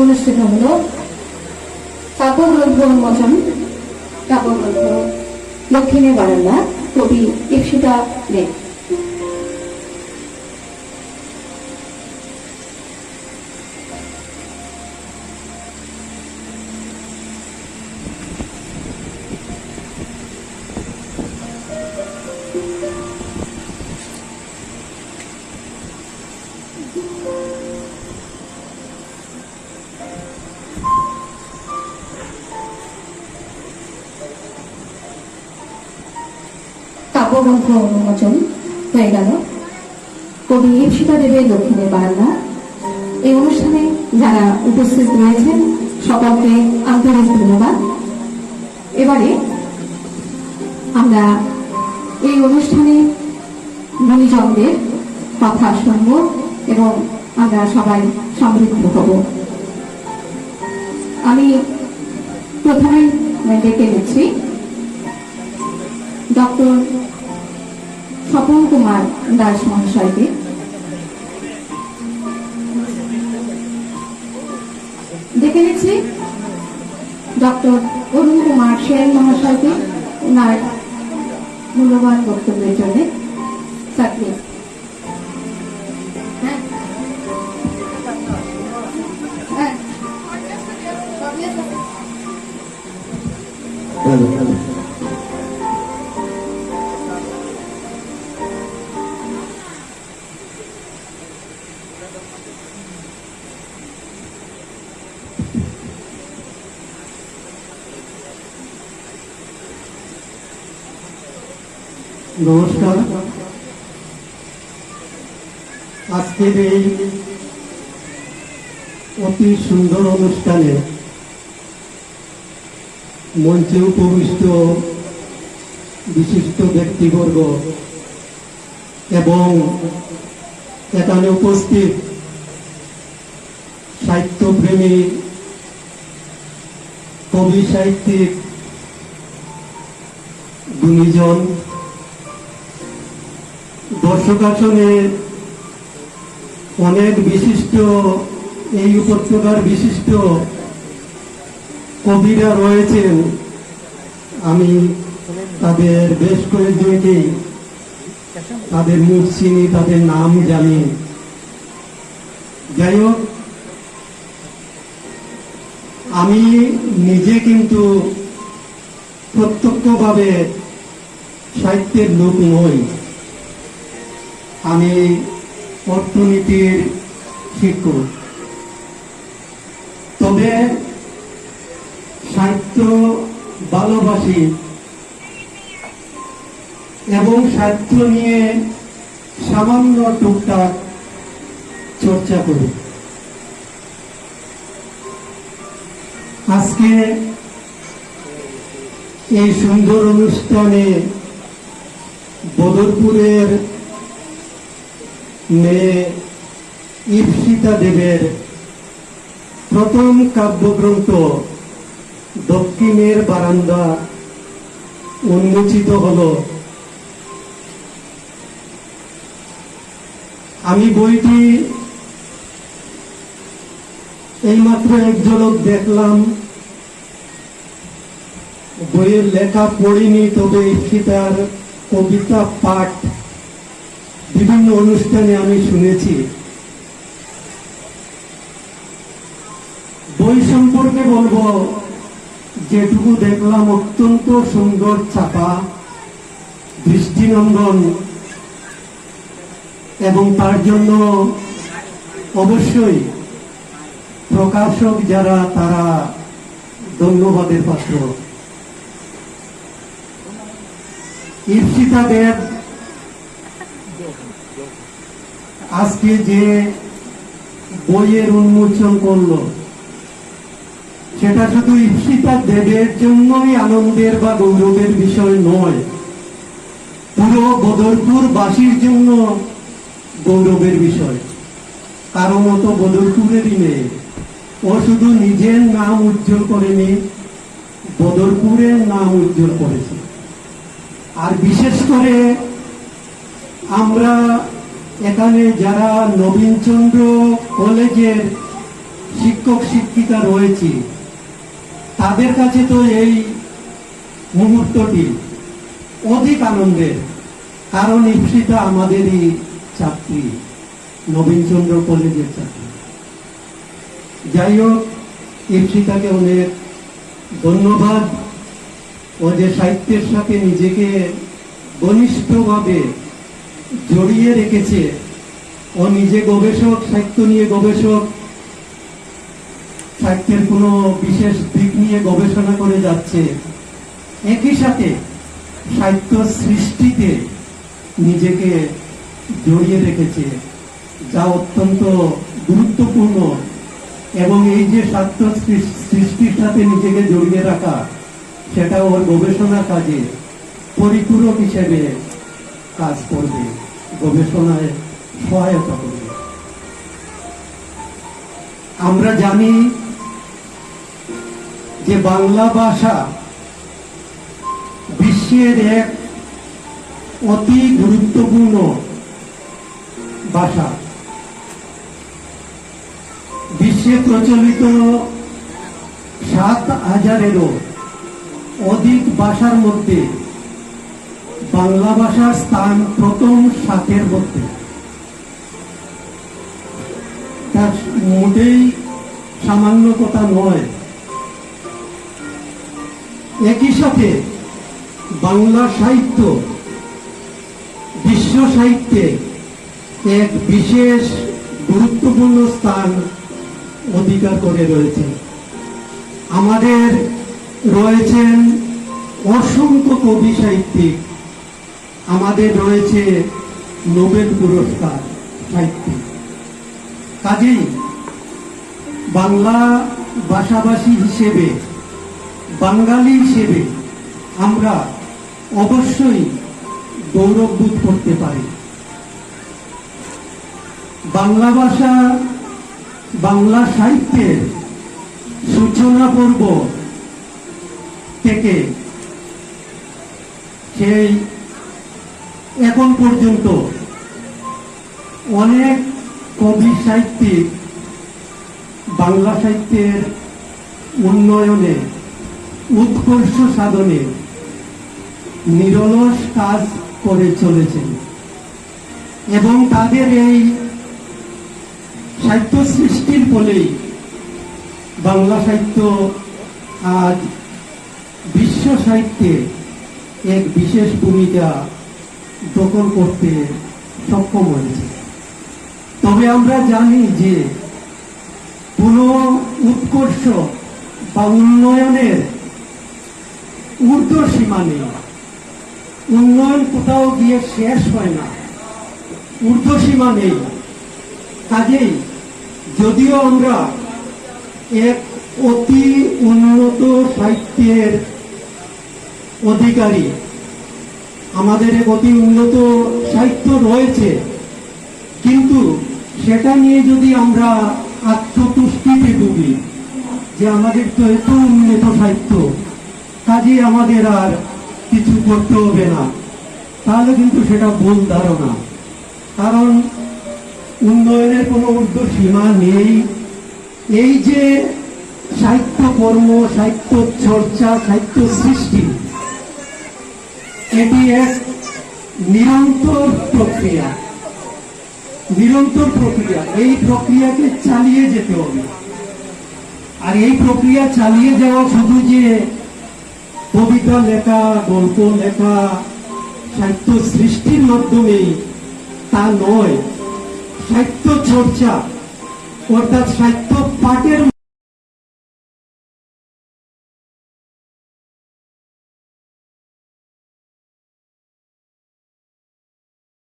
অনুষ্ঠিত হল? কাব্যগ্রন্থ উন্মোচন কাব্যগ্রন্থ দক্ষিণে বারান্দা কবি ইপসিতা দেব কাব্যগ্রন্থ উন্মোচন হয়ে গেল। কবি ইপসিতা দেবের দক্ষিণের বারান্দা। এই অনুষ্ঠানে যারা উপস্থিত রয়েছেন, সকলকে আন্তরিক ধন্যবাদ। এবারে আমরা এই অনুষ্ঠানে গুণীজনদের কথা শুনব এবং আমরা সবাই সমৃদ্ধ হব। আমি প্রথমে ডেকে নিচ্ছি ডক্টর স্বপন কুমার দাস মহাশয়কে। দেখে নিচ্ছি, ডক্টর অরুণ কুমার সেন মহাশয়কে, ওনার মূল্যবান বক্তব্যের জন্য। চাকরি। হ্যাঁ। নমস্কার। আজকের এই অতি সুন্দর অনুষ্ঠানে মঞ্চে উপবিষ্ট বিশিষ্ট ব্যক্তিবর্গ এবং এখানে উপস্থিত সাহিত্যপ্রেমী, কবি সাহিত্যিক গুণীজন দর্শক আসনে অনেক বিশিষ্ট, এই উপত্যকার বিশিষ্ট কবিরা রয়েছেন। আমি তাদের বেশ কয়েকজনকেই তাদের মুখ চিনি তাদের নাম জানি। যাই হোক, আমি নিজে কিন্তু প্রত্যক্ষভাবে সাহিত্যের লোক নই। আমি অর্থনীতির শিক্ষক। তবে সাহিত্য ভালোবাসি এবং সাহিত্য নিয়ে সামান্য টুকটাক চর্চা করি। আজকে এই সুন্দর অনুষ্ঠানে বদরপুরের মেয়ে ইপসিতা দেবের প্রথম কাব্যগ্রন্থ দক্ষিণের বারান্দা উন্মোচিত হল। আমি বইটি এইমাত্র এক ঝলক দেখলাম। বইয়ের লেখা পড়িনি, তবে ইপসিতার কবিতা পাঠ বিভিন্ন অনুষ্ঠানে আমি শুনেছি, বই সম্পর্কে বলব, যেটুকু দেখলাম অত্যন্ত সুন্দর ছাপা দৃষ্টিনন্দন, এবং তার জন্য অবশ্যই প্রকাশক যারা, তারা ধন্যবাদের পাত্র। ঈপ্সিতা দেব আজকে যে বইয়ের উন্মোচন করল, সেটা শুধু ঈপ্সিতা দেবের জন্যই আনন্দের বা গৌরবের বিষয় নয়, পুরো বদরপুর বাসীর জন্য গৌরবের বিষয়। কারও মতো বদরপুরেরই নেই। ও শুধু নিজের নাম উজ্জ্বল করেনি, বদরপুরের নাম উজ্জ্বল করেছে। আর বিশেষ করে আমরা এখানে যারা নবীনচন্দ্র কলেজের শিক্ষক, শিক্ষিকা রয়েছে, তাদের কাছে তো এই মুহূর্তটি অধিক আনন্দের, কারণ ইপসিতা আমাদেরই ছাত্রী নবীনচন্দ্র কলেজের ছাত্রী যাই হোক ইপসিতাকে অনেক ধন্যবাদ। ও যে সাহিত্যের সাথে নিজেকে ঘনিষ্ঠভাবে জড়িয়ে রেখেছে। ও নিজে গবেষক, সাহিত্য নিয়ে গবেষক। সাহিত্যের কোনো বিশেষ দিক নিয়ে গবেষণা করে যাচ্ছে। একই সাথে সাহিত্য সৃষ্টিতে নিজেকে জড়িয়ে রেখেছে, যা অত্যন্ত গুরুত্বপূর্ণ। এবং এই যে সাহিত্য সৃষ্টির সাথে নিজেকে জড়িয়ে রাখা সেটা ওর গবেষণা কাজে পরিপূরক হিসেবে কাজ করবে। গবেষণায় সহায়তা করবে। আমরা জানি যে বাংলা ভাষা বিশ্বের এক অতি গুরুত্বপূর্ণ ভাষা। বিশ্বে প্রচলিত সাত হাজারেরও অধিক ভাষার মধ্যে বাংলা ভাষার স্থান প্রথম সাতের মধ্যে। মোটেই সামান্য কথা নয়। একই সাথে বাংলা সাহিত্য, বিশ্ব সাহিত্যে এক বিশেষ গুরুত্বপূর্ণ স্থান অধিকার করে রয়েছে। আমাদের রয়েছেন অসংখ্য কবি সাহিত্যিক আমাদের রয়েছে নোবেল পুরস্কার সাহিত্যিক কাজেই বাংলা ভাষাভাষী হিসেবে, বাঙালি হিসেবে আমরা অবশ্যই গৌরববোধ করতে পারি। বাংলা ভাষা, বাংলা সাহিত্যের সূচনা পর্ব থেকে সেই এখন পর্যন্ত অনেক কবি সাহিত্যিক, বাংলা সাহিত্যের উন্নয়নে, উৎকর্ষ সাধনে নিরলস কাজ করে চলেছেন। এবং তাদের এই সাহিত্য সৃষ্টির ফলেই বাংলা সাহিত্য আজ বিশ্ব সাহিত্যে এক বিশেষ ভূমিকা দখল করতে সক্ষম হয়েছে। তবে আমরা জানি যে কোনো উৎকর্ষ বা উন্নয়নের ঊর্ধ্ব সীমা নেই। উন্নয়ন কোথাও গিয়ে শেষ হয় না। ঊর্ধ্ব সীমা নেই। কাজেই যদিও আমরা এক অতি উন্নত সাহিত্যের অধিকারী আমাদের অতি উন্নত সাহিত্য রয়েছে। কিন্তু সেটা নিয়ে যদি আমরা আত্মতুষ্টিতে ডুবি যে আমাদের তো এত উন্নত সাহিত্য, কাজে আমাদের আর কিছু করতে হবে না। তাহলে কিন্তু সেটা ভুল ধারণা। কারণ উন্নয়নের কোনো ঊর্ধ্ব সীমা নেই। এই যে সাহিত্য কর্ম সাহিত্য চর্চা, সাহিত্য সৃষ্টি এটি এক নিরন্তর প্রক্রিয়া। নিরন্তর প্রক্রিয়া। এই প্রক্রিয়াকে চালিয়ে যেতে হবে। আর এই প্রক্রিয়া চালিয়ে যাওয়া শুধু যে কবিতা লেখা, গল্প লেখা, সাহিত্য সৃষ্টির মাধ্যমেই তা নয়, সাহিত্য চর্চা, অর্থাৎ সাহিত্য পাঠের